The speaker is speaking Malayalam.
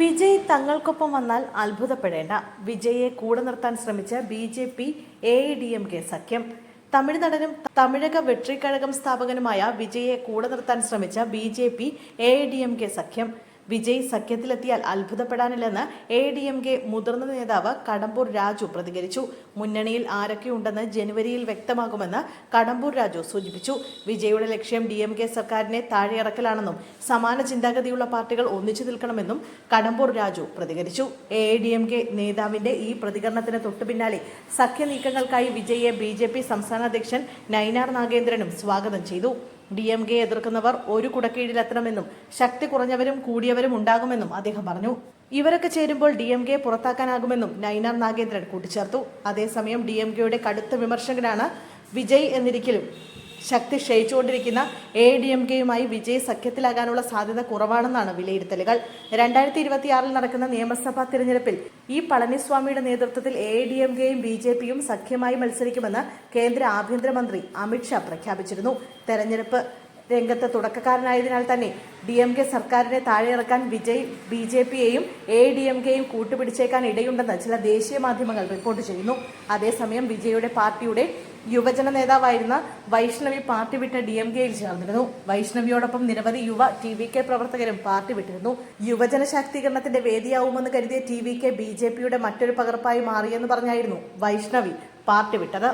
വിജയ് തങ്ങൾക്കൊപ്പം വന്നാൽ അത്ഭുതപ്പെടേണ്ട. വിജയെ കൂടെ നിർത്താൻ ശ്രമിച്ച B J P A D M K സഖ്യം. തമിഴ് നടനും തമിഴക വെട്രിക്കഴകം സ്ഥാപകനുമായ വിജയെ കൂടെ നിർത്താൻ ശ്രമിച്ച B J P A D M K സഖ്യം. വിജയ് സഖ്യത്തിലെത്തിയാൽ അത്ഭുതപ്പെടാനില്ലെന്ന് എ ഡി എം കെ മുതിർന്ന നേതാവ് കടമ്പൂർ രാജു പ്രതികരിച്ചു. മുന്നണിയിൽ ആരൊക്കെയുണ്ടെന്ന് ജനുവരിയിൽ വ്യക്തമാകുമെന്ന് കടമ്പൂർ രാജു സൂചിപ്പിച്ചു. വിജയുടെ ലക്ഷ്യം ഡി എം കെ സർക്കാരിനെ താഴെയിറക്കലാണെന്നും സമാന ചിന്താഗതിയുള്ള പാർട്ടികൾ ഒന്നിച്ചു നിൽക്കണമെന്നും കടമ്പൂർ രാജു പ്രതികരിച്ചു. എ ഡി എം കെ നേതാവിന്റെ ഈ പ്രതികരണത്തിന് തൊട്ടുപിന്നാലെ സഖ്യ നീക്കങ്ങൾക്കായി വിജയെ ബി ജെ പി സംസ്ഥാന അധ്യക്ഷൻ നൈനാർ നാഗേന്ദ്രനും സ്വാഗതം ചെയ്തു. ഡി എം കെ എതിർക്കുന്നവർ ഒരു കുടക്കീഴിലെത്തണമെന്നും ശക്തി കുറഞ്ഞവരും കൂടിയവരും ഉണ്ടാകുമെന്നും അദ്ദേഹം പറഞ്ഞു. ഇവരൊക്കെ ചേരുമ്പോൾ ഡി എം കെ പുറത്താക്കാനാകുമെന്നും നൈനാർ നാഗേന്ദ്രൻ കൂട്ടിച്ചേർത്തു. അതേസമയം ഡി എം കെയുടെ കടുത്ത വിമർശകനാണ് വിജയ് എന്നിരിക്കലും. ശക്തി ക്ഷയിച്ചുകൊണ്ടിരിക്കുന്ന എ ഡി എം കെയുമായി വിജയ് സഖ്യത്തിലാകാനുള്ള സാധ്യത കുറവാണെന്നാണ് വിലയിരുത്തലുകൾ. രണ്ടായിരത്തി ഇരുപത്തിയാറിൽ നടക്കുന്ന നിയമസഭാ തിരഞ്ഞെടുപ്പിൽ ഈ പളനിസ്വാമിയുടെ നേതൃത്വത്തിൽ എ ഡി എം കെയും ബി ജെ പിയും സഖ്യമായി മത്സരിക്കുമെന്ന് കേന്ദ്ര ആഭ്യന്തരമന്ത്രി അമിത്ഷാ പ്രഖ്യാപിച്ചിരുന്നു. തെരഞ്ഞെടുപ്പ് രംഗത്ത് തുടക്കക്കാരനായതിനാൽ തന്നെ ഡി എം കെ സർക്കാരിനെ താഴെയിറക്കാൻ വിജയ് ബി ജെ പിയെയും എ ഡി എം കെയും കൂട്ടുപിടിച്ചേക്കാൻ ഇടയുണ്ടെന്ന് ചില ദേശീയ മാധ്യമങ്ങൾ റിപ്പോർട്ട് ചെയ്യുന്നു. അതേസമയം വിജയുടെ പാർട്ടിയുടെ യുവജന നേതാവായിരുന്ന വൈഷ്ണവി പാർട്ടി വിട്ട് ഡി എം കെയിൽ ചേർന്നിരുന്നു. വൈഷ്ണവിയോടൊപ്പം നിരവധി യുവ ടി വി കെ പ്രവർത്തകരും പാർട്ടി വിട്ടിരുന്നു. യുവജന ശാക്തീകരണത്തിന്റെ വേദിയാവുമെന്ന് കരുതിയ T V K B J പിയുടെ മറ്റൊരു പകർപ്പായി മാറിയെന്ന് പറഞ്ഞായിരുന്നു വൈഷ്ണവി പാർട്ടി വിട്ടത്.